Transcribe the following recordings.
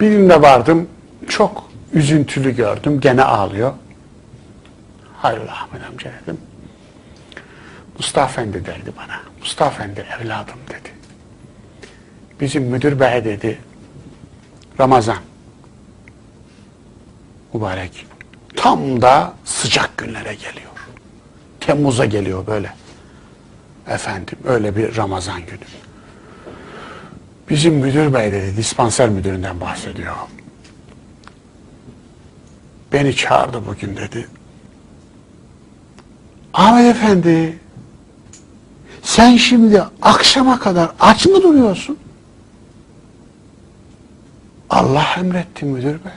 Birinde vardım, çok üzüntülü gördüm, gene ağlıyor. Hayrola Ahmet amca dedim. Mustafa Efendi derdi bana. Mustafa Efendi evladım dedi. Bizim müdür bey dedi. Ramazan. Mübarek. Tam da sıcak günlere geliyor. Temmuz'a geliyor böyle. Efendim öyle bir Ramazan günü. Bizim müdür bey dedi, dispanser müdüründen bahsediyor. Beni çağırdı bugün dedi. Ahmet Efendi, sen şimdi akşama kadar aç mı duruyorsun? Allah emretti müdür bey.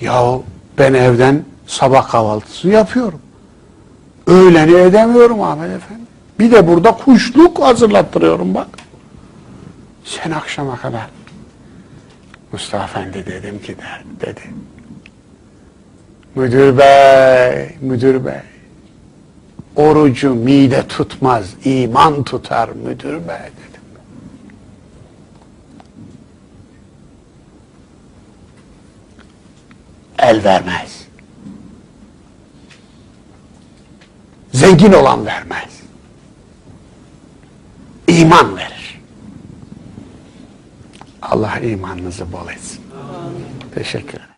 Yahu ben evden sabah kahvaltısı yapıyorum. Öğleni edemiyorum Ahmet Efendi. Bir de burada kuşluk hazırlattırıyorum bak. Sen akşama kadar. Mustafa Efendi dedim ki der, dedi. Müdür bey, müdür bey. Orucu mide tutmaz, iman tutar müdür bey dedim. El vermez. Zengin olan vermez. İman verir. Allah imanınızı bol etsin. Teşekkür ederim.